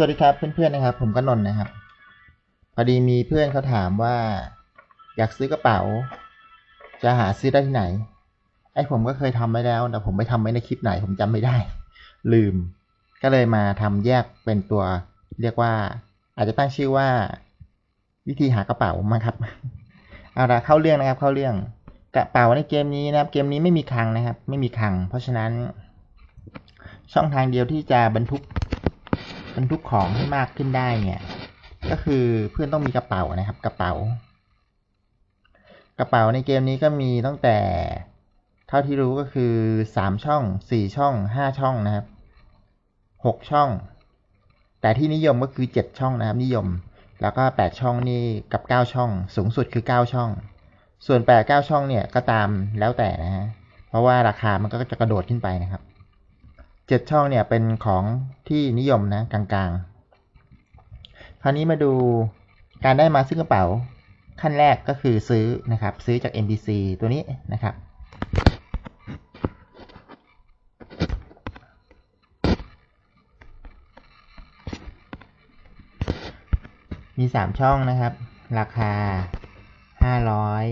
สวัสดีครับเพื่อนๆนะครับ ผมก็นนนะครับพอดีมีเพื่อนเขาถามว่า อยากซื้อกระเป๋า จะหาซื้อได้ที่ไหน ไอ้ผมก็เคยทำไว้แล้ว แต่ผมไปทำไว้ในคลิปไหน ผมจำไม่ได้ ลืม ก็เลยมาทำแยกเป็นตัว เรียกว่า อาจจะตั้งชื่อว่า วิธีหากระเป๋ามาครับเอาละเข้าเรื่องนะครับ เข้าเรื่องกระเป๋าในเกมนี้นะครับ เกมนี้ไม่มีคลังนะครับ ไม่มีคลัง เพราะฉะนั้น ช่องทางเดียวที่จะบรรทุก บรรทุกของให้มากขึ้นได้เนี่ย ก็คือเพื่อนต้องมีกระเป๋านะครับ กระเป๋า กระเป๋าในเกมนี้ก็มีตั้งแต่ เท่าที่รู้ก็คือสามช่องสี่ช่องห้าช่องนะครับหกช่อง แต่ที่นิยมก็คือเจ็ดช่องนะครับ นิยม แล้วก็แปดช่องนี่กับเก้าช่อง สูงสุดคือเก้าช่อง ส่วนแปดเก้าช่องเนี่ยก็ตามแล้วแต่นะฮะเพราะว่าราคามันก็จะกระโดดขึ้นไปนะครับ เจ็ดช่องเนี่ยเป็นของที่นิยมนะกลางๆ คราวนี้มาดูการได้มาซึ่งกระเป๋าขั้นแรกก็คือซื้อนะครับ ซื้อจาก NPC ตัวนี้นะครับ มีสามช่องนะครับ ราคาห้าร้อย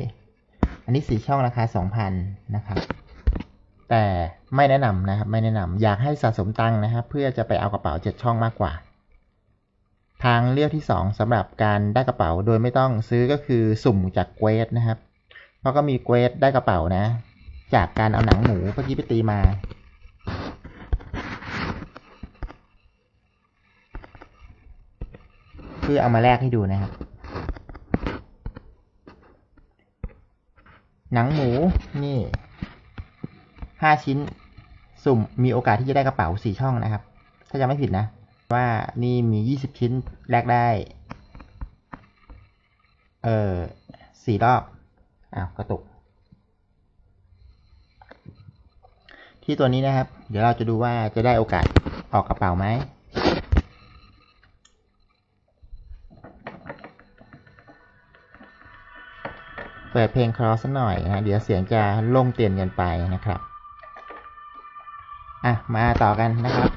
อันนี้สี่ช่องราคาสองพันนะครับ แต่ไม่แนะนำนะครับไม่แนะนำอยากให้สะสมตังค์นะครับ เพื่อจะไปเอากระเป๋าเจ็ดช่องมากกว่า ทางเลือกที่สองสำหรับการได้กระเป๋าโดยไม่ต้องซื้อก็คือสุ่มจากเควสนะครับเพราะก็มีเควสได้กระเป๋านะ จากการเอาหนังหมูเมื่อกี้ไปตีมาเพื่อเอามาแลกให้ดูนะครับ หนังหมูนี่ ห้าชิ้น สุ่มมีโอกาสที่จะได้กระเป๋าสี่ช่องนะครับ ถ้าจำไม่ผิดนะ ว่านี่มียี่สิบชิ้นแลกได้ เออสี่รอบอ้าวกระตุก ที่ตัวนี้นะครับ เดี๋ยวเราจะดูว่าจะได้โอกาสออกกระเป๋าไหมเปิดเพลงคลอสหน่อยนะ เดี๋ยวเสียงจะลงเตียนกันไปนะครับ อะมาต่อกันนะครับ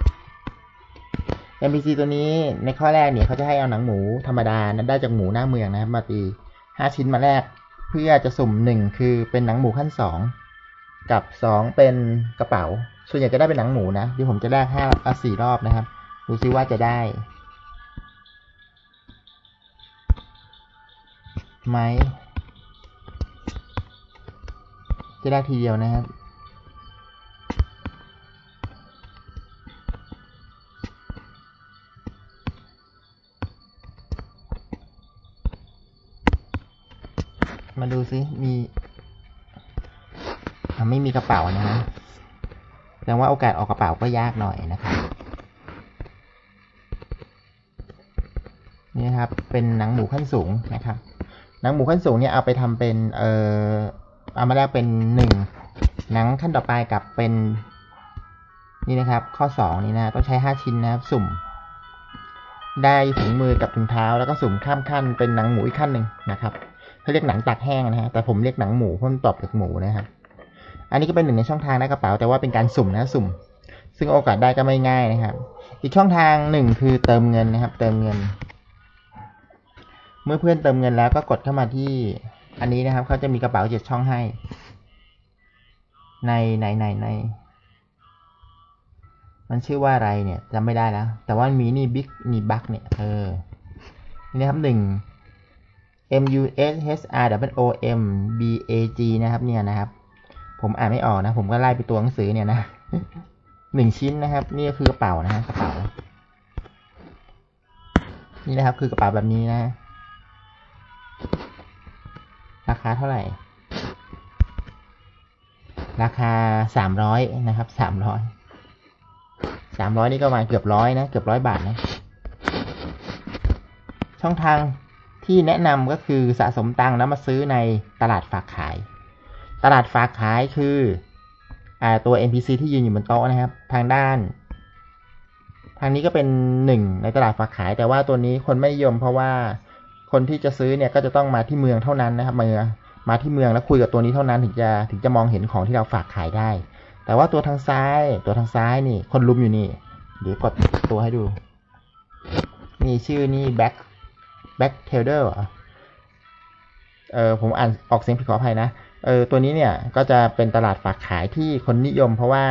NPC ตัวนี้ในข้อแรกเนี่ยเขาจะให้เอาหนังหมูธรรมดานั้นได้จากหมูหน้าเมืองนะครับ มาตีห้าชิ้นมาแรก เพื่อจะสุ่มหนึ่งคือเป็นหนังหมูขั้นสองกับสองเป็นกระเป๋า ส่วนใหญ่จะได้เป็นหนังหมูนะเดี๋ยวผมจะแลกห้าอะสี่รอบนะครับดูซิว่าจะได้ไหมจะได้ทีเดียวนะครับ มาดูซิมีไม่มีกระเป๋านะฮะแสดงว่าโอกาสออกกระเป๋าก็ยากหน่อยนะครับนี่ครับ เป็นหนังหมูขั้นสูงนะครับ หนังหมูขั้นสูงเนี่ยเอาไปทำเป็น เอ่อเอามาแลกเป็นหนึ่งหนังขั้นต่อไปกับเป็นนี่นะครับ ข้อสองนี่นะต้องใช้ห้าชิ้นนะครับ สุ่ม ได้ถุงมือกับถุงเท้าแล้วก็สุ่มข้ามขั้นเป็นหนังหมูอีกขั้นหนึ่งนะครับ เขาเรียกหนังตากแห้งนะฮะ แต่ผมเรียกหนังหมูเพราะมันตอบจากหมูนะครับ อันนี้ก็เป็นหนึ่งในช่องทางได้กระเป๋า แต่ว่าเป็นการสุ่มนะสุ่ม ซึ่งโอกาสได้ก็ไม่ง่ายนะครับ อีกช่องทางหนึ่งคือเติมเงินนะครับ เติมเงิน เมื่อเพื่อนเติมเงินแล้วก็กดเข้ามาที่อันนี้นะครับเขาจะมีกระเป๋าเจ็ดช่องให้ ในในในในมันชื่อว่าอะไรเนี่ยจำไม่ได้แล้วแต่ว่ามีนี่บิ๊กนี่บักเนี่ยเออนี่ครับหนึ่ง M U S H R W O M B A G นะครับเนี่ยนะครับ ผมอ่านไม่ออกนะ ผมก็ไล่ไปตัวหนังสือเนี่ยนะหนึ่งชิ้นนะครับ นี่ก็คือกระเป๋านะฮะกระเป๋า นี่นะครับคือกระเป๋าแบบนี้นะ ราคาเท่าไหร่ ราคาสามร้อยนะครับสามร้อยสามร้อยนี่ก็มาเกือบร้อยนะ เกือบร้อยบาทนะ ช่องทาง ที่แนะนำก็คือสะสมตังค์แล้วมาซื้อในตลาดฝากขาย ตลาดฝากขายคืออตัว NPC ที่ยืนอยู่บนโต๊ะนะครับ ทางด้าน ทางนี้ก็เป็นหนึ่งในตลาดฝากขาย แต่ว่าตัวนี้คนไม่นิยมเพราะว่าคนที่จะซื้อเนี่ยก็จะต้องมาที่เมืองเท่านั้นนะครับมามาที่เมืองแล้วคุยกับตัวนี้เท่านั้นถึงจะถึงจะมองเห็นของที่เราฝากขายได้ แต่ว่าตัวทางซ้ายตัวทางซ้ายนี่ คนลุมอยู่นี่ เดี๋ยวกดตัวให้ดู นี่ชื่อนี่ back back tailor เหรอเออผมอ่านออกเสียงผิดขออภัยนะเออตัวนี้เนี่ยก็จะเป็นตลาดฝากขายที่คนนิยม เพราะว่า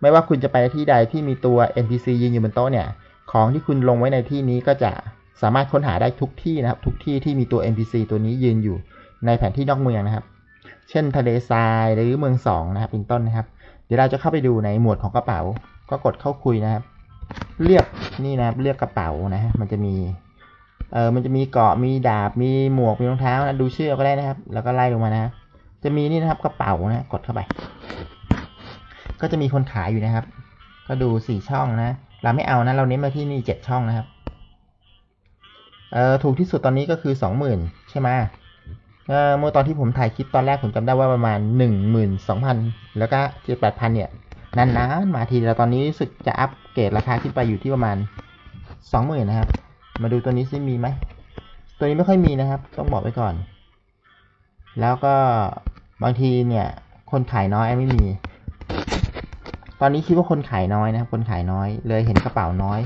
ไม่ว่าคุณจะไปที่ใดที่มีตัว NPC ยืนอยู่บนโต๊ะเนี่ย ของที่คุณลงไว้ในที่นี้ก็จะสามารถค้นหาได้ทุกที่นะครับ ทุกที่ที่มีตัว NPC ตัวนี้ยืนอยู่ในแผนที่นอกเมืองนะครับ เช่นทะเลทรายหรือเมืองสองนะครับเป็นต้นนะครับ เดี๋ยวเราจะเข้าไปดูในหมวดของกระเป๋า ก็กดเข้าคุยนะครับเลือกนี่นะครับเลือกกระเป๋านะมันจะมี เออมันจะมีเกาะมีดาบมีหมวกมีรองเท้านะดูชื่อก็ได้นะครับ แล้วก็ไล่ลงมานะ จะมีนี่นะครับกระเป๋านะกดเข้าไป ก็จะมีคนขายอยู่นะครับ ก็ดูสี่ช่องนะ เราไม่เอานะเราเน้นมาที่นี่เจ็ดช่องนะครับเออถูกที่สุดตอนนี้ก็คือสองหมื่นใช่ไหมเออเมื่อตอนที่ผมถ่ายคลิปตอนแรกผมจำได้ว่าประมาณหนึ่งหมื่นสองพันแล้วก็เจ็ดแปดพันเนี่ยนานๆมาทีแล้วตอนนี้รู้สึกจะอัปเกรดราคาขึ้นไปอยู่ที่ประมาณสองหมื่นนะครับ มาดูตัวนี้ซิมีไหม ตัวนี้ไม่ค่อยมีนะครับ ต้องบอกไว้ก่อน แล้วก็บางทีเนี่ย คนขายน้อยไม่มี ตอนนี้คิดว่าคนขายน้อยนะครับ คนขายน้อย เลยเห็นกระเป๋าน้อย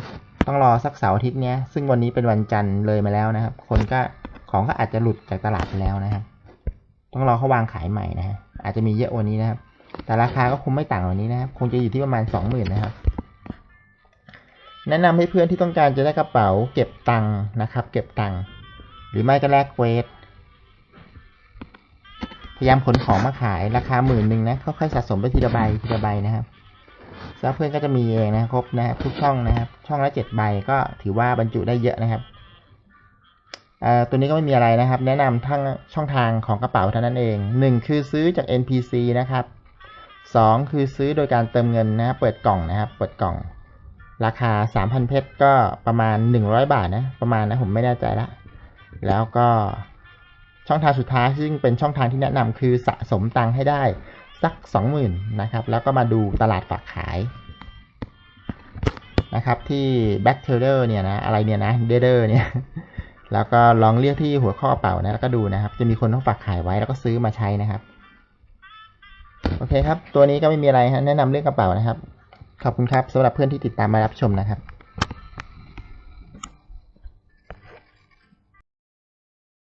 ต้องรอสักเสาร์อาทิตย์เนี้ย ซึ่งวันนี้เป็นวันจันทร์เลยมาแล้วนะครับ คนก็ของก็อาจจะหลุดจากตลาดไปแล้วนะครับ ต้องรอเขาวางขายใหม่นะฮะอาจจะมีเยอะกว่านี้นะครับ แต่ราคาก็คงไม่ต่างกว่านี้นะครับ คงจะอยู่ที่ประมาณสองหมื่นนะครับ แนะนำให้เพื่อนที่ต้องการจะได้กระเป๋า เก็บตังค์นะครับ เก็บตังค์หรือไม่ก็แลกเวสพยายามขนของมาขายราคาหมื่นหนึ่งนะค่อยๆสะสมไปทีละใบทีละใบนะครับแล้วเพื่อนก็จะมีเองนะครบนะครับทุกช่องนะครับ ช่องละเจ็ดใบก็ถือว่าบรรจุได้เยอะนะครับเอ่อตัวนี้ก็ไม่มีอะไรนะครับ แนะนำทั้งช่องทางของกระเป๋าเท่านั้นเองหนึ่งคือซื้อจาก NPC นะครับสองคือซื้อโดยการเติมเงินนะครับเปิดกล่องนะครับ เปิดกล่อง ราคา 3,000 เพชรก็ประมาณ 100 บาทนะ ประมาณนะผมไม่แน่ใจละ แล้วก็ช่องทางสุดท้ายซึ่งเป็นช่องทางที่แนะนำคือสะสมตังค์ให้ได้สัก 20,000นะครับ แล้วก็มาดูตลาดฝากขายนะครับที่ Back t e l l e r เนี่ยนะอะไรเนี่ยนะ d e d e r เนี่ยแล้วก็ลองเรียกที่หัวข้อกระเป๋านะแล้วก็ดูนะครับ จะมีคนต้องฝากขายไว้แล้วก็ซื้อมาใช้นะครับ โอเคครับ ตัวนี้ก็ไม่มีอะไรฮะแนะนำเรื่องกระเป๋านะครับ ขอบคุณครับสำหรับเพื่อนที่ติดตามมารับชมนะครับ